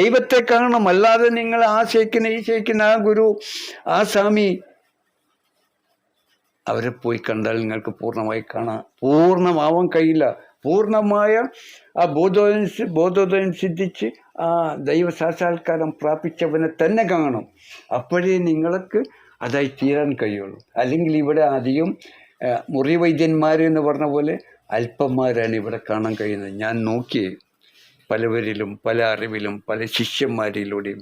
ദൈവത്തെ കാണണം. അല്ലാതെ നിങ്ങൾ ആ ശേക്കുന്ന ഈ ആ ഗുരു ആ സ്വാമി അവരെ പോയി കണ്ടാൽ നിങ്ങൾക്ക് പൂർണമായി കാണാം. പൂർണമാവാൻ കഴിയില്ല. പൂർണമായ ആ ബോധോദയം ബോധോദയം സിദ്ധിച്ച് ആ ദൈവ സാക്ഷാത്കാരം പ്രാപിച്ചവനെ തന്നെ കാണണം. അപ്പോഴേ നിങ്ങൾക്ക് അതായി തീരാൻ കഴിയുള്ളൂ. അല്ലെങ്കിൽ ഇവിടെ അധികം മുറിവൈദ്യന്മാർ എന്ന് പറഞ്ഞ പോലെ അല്പന്മാരാണ് ഇവിടെ കാണാൻ കഴിയുന്നത്. ഞാൻ നോക്കി. പലവരിലും പല അറിവിലും പല ശിഷ്യന്മാരിലൂടെയും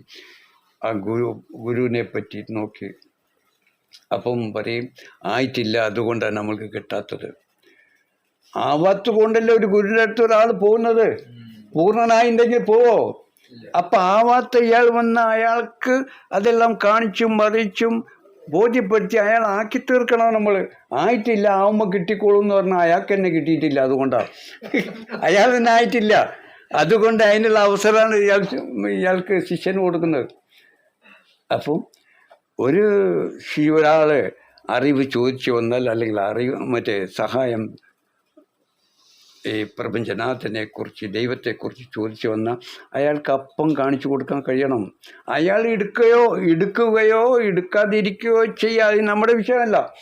ആ ഗുരു ഗുരുവിനെ പറ്റി നോക്കി. അപ്പം പറയും ആയിട്ടില്ല അതുകൊണ്ടാണ് നമ്മൾക്ക് കിട്ടാത്തത്. ആവാത്ത കൊണ്ടല്ലേ ഒരു ഗുരുവിന്റെ അടുത്ത് ഒരാൾ പോകുന്നത്? പൂർണനായിണ്ടെങ്കിൽ പോവോ? അപ്പം ആവാത്ത ഇയാൾ വന്ന അയാൾക്ക് അതെല്ലാം കാണിച്ചും മറിച്ചും ബോധ്യപ്പെടുത്തി അയാൾ ആക്കി തീർക്കണം നമ്മൾ ആയിട്ടില്ല ആവുമ്പോൾ കിട്ടിക്കോളും എന്ന് പറഞ്ഞാൽ അയാൾക്ക് തന്നെ കിട്ടിയിട്ടില്ല അതുകൊണ്ടാണ് അയാൾ തന്നെ ആയിട്ടില്ല. അതുകൊണ്ട് അതിനുള്ള അവസരമാണ് ഇയാൾ ഇയാൾക്ക് ശിഷ്യന് കൊടുക്കുന്നത്. അപ്പം ഒരു ഒരാൾ അറിവ് ചോദിച്ചു വന്നാൽ അല്ലെങ്കിൽ അറിവ് മറ്റേ സഹായം ഈ പ്രപഞ്ചനാഥനെ കുറിച്ച് ദൈവത്തെക്കുറിച്ച് ചോദിച്ചു വന്നാൽ അയാൾക്ക് അപ്പം കാണിച്ചു കൊടുക്കാൻ കഴിയണം. അയാൾ എടുക്കുകയോ എടുക്കുകയോ എടുക്കാതിരിക്കുകയോ ചെയ്യുക നമ്മുടെ വിഷയമല്ല.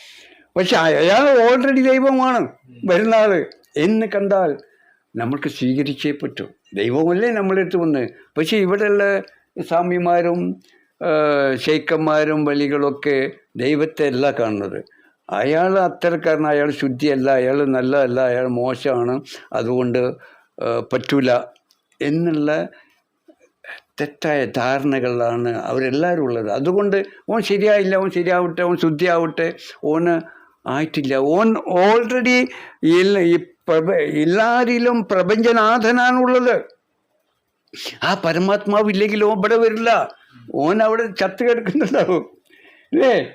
പക്ഷെ അയാൾ ഓൾറെഡി ദൈവമാണ്. വരുന്ന ആൾ എന്ന് കണ്ടാൽ നമ്മൾക്ക് സ്വീകരിച്ചേ പറ്റൂ. ദൈവമല്ലേ നമ്മളെടുത്ത് വന്ന്. പക്ഷേ ഇവിടെയുള്ള സ്വാമിമാരും ഷെയ്ക്കന്മാരും വലികളൊക്കെ ദൈവത്തെ അല്ല കാണുന്നത്. അയാൾ അത്തരക്കാരൻ അയാൾ ശുദ്ധിയല്ല അയാൾ നല്ലതല്ല അയാൾ മോശമാണ് അതുകൊണ്ട് പറ്റൂല എന്നുള്ള തെറ്റായ ധാരണകളാണ് അവരെല്ലാവരും ഉള്ളത്. അതുകൊണ്ട് ഓൻ ശരിയായില്ല ഓൻ ശരിയാവട്ടെ ഓൻ ശുദ്ധിയാവട്ടെ ഓന് ആയിട്ടില്ല. ഓൻ ഓൾറെഡി എല്ലാരിലും പ്രപഞ്ചനാഥനാണുള്ളത്. ആ പരമാത്മാവ് ഇല്ലെങ്കിൽ ഓൻ ഇവിടെ വരില്ല. ഓൻ അവിടെ ചത്ത് കിടക്കുന്നുണ്ടാവും. അല്ലേ?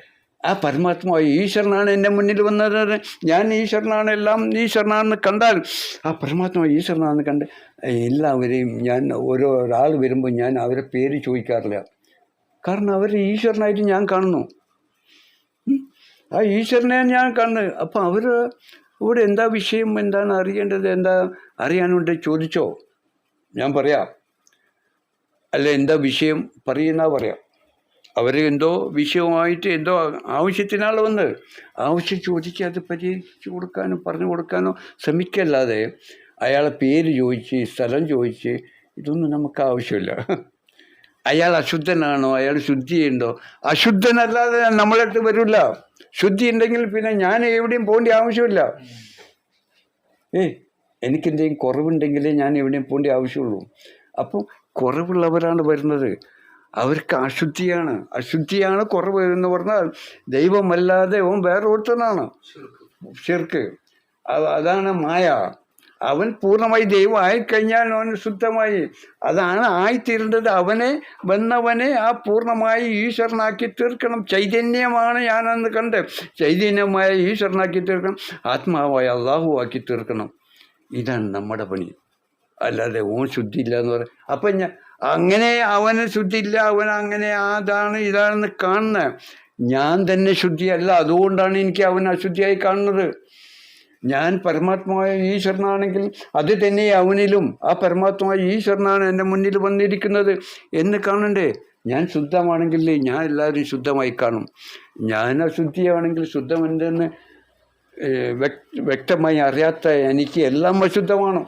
ആ പരമാത്മാവ് ഈശ്വരനാണ് എന്റെ മുന്നിൽ വന്നത്. ഞാൻ ഈശ്വരനാണ് എല്ലാം ഈശ്വരനാണെന്ന് കണ്ടാൽ ആ പരമാത്മാവ് ഈശ്വരനാണെന്ന് കണ്ട് എല്ലാവരെയും ഞാൻ ഓരോ ഒരാൾ വരുമ്പോൾ ഞാൻ അവരെ പേര് ചോദിക്കാറില്ല. കാരണം അവർ ഈശ്വരനായിട്ട് ഞാൻ കാണുന്നു. ആ ഈശ്വരനെ ഞാൻ കണ്ട്. അപ്പം അവർ ഇവിടെ എന്താ വിഷയം? എന്താണ് അറിയേണ്ടത്? എന്താ അറിയാനുണ്ട്? ചോദിച്ചോ. ഞാൻ പറയാം. അല്ല എന്താ വിഷയം? പറയുന്ന പറയാം. അവർ എന്തോ വിഷയമായിട്ട് എന്തോ ആവശ്യത്തിനാണ് വന്ന്. ആവശ്യം ചോദിക്കാതെ പരിഹരിച്ചു കൊടുക്കാനോ പറഞ്ഞു കൊടുക്കാനോ ശ്രമിക്കല്ലാതെ അയാളെ പേര് ചോദിച്ച് സ്ഥലം ചോദിച്ച് ഇതൊന്നും നമുക്ക് ആവശ്യമില്ല. അയാൾ അശുദ്ധനാണോ? അയാൾ ശുദ്ധിയുണ്ടോ? അശുദ്ധനല്ലാതെ നമ്മളടുത്ത് വരില്ല. ശുദ്ധി ഉണ്ടെങ്കിൽ പിന്നെ ഞാൻ എവിടെയും പോകേണ്ട ആവശ്യമില്ല. ഏ എനിക്കെന്തെങ്കിലും കുറവുണ്ടെങ്കിലേ ഞാൻ എവിടെയും പോകേണ്ട ആവശ്യമുള്ളൂ. അപ്പം കുറവുള്ളവരാണ് വരുന്നത്. അവർക്ക് അശുദ്ധിയാണ്. അശുദ്ധിയാണ് കുറവ് എന്ന് പറഞ്ഞാൽ ദൈവമല്ലാതെ ഓൻ വേറെ ഒരുത്തനാണ് ശിർക്ക്. അതാണ് മായ. അവൻ പൂർണമായി ദൈവം ആയിക്കഴിഞ്ഞാൽ അവൻ ശുദ്ധമായി. അതാണ് ആയിത്തീരേണ്ടത്. അവനെ വന്നവനെ ആ പൂർണമായി ഈശ്വരനാക്കി തീർക്കണം. ചൈതന്യമാണ് ഞാനെന്ന് കണ്ട് ചൈതന്യമായ ഈശ്വരനാക്കി തീർക്കണം. ആത്മാവായ അള്ളാഹു ആക്കി തീർക്കണം. ഇതാണ് നമ്മുടെ പണി. അല്ലാതെ ഓൻ ശുദ്ധിയില്ല എന്ന് പറയും അപ്പം ഞാൻ അങ്ങനെ അവന് ശുദ്ധിയില്ല. അവൻ അങ്ങനെ അതാണ് ഇതാണെന്ന് കാണുന്ന ഞാൻ തന്നെ ശുദ്ധിയല്ല. അതുകൊണ്ടാണ് എനിക്ക് അവൻ അശുദ്ധിയായി കാണുന്നത്. ഞാൻ പരമാത്മാവായ ഈശ്വരനാണെങ്കിൽ അത് തന്നെ അവനിലും. ആ പരമാത്മാവായ ഈശ്വരനാണ് എന്റെ മുന്നിൽ വന്നിരിക്കുന്നത്. എന്ന് കാണണ്ടേ? ഞാൻ ശുദ്ധമാണെങ്കിൽ ഞാൻ എല്ലാവരും ശുദ്ധമായി കാണും. ഞാൻ അശുദ്ധിയാണെങ്കിൽ ശുദ്ധം എന്തെന്ന് ഏഹ് വ്യക്തമായി അറിയാത്ത എനിക്ക് എല്ലാം അശുദ്ധമാണ്.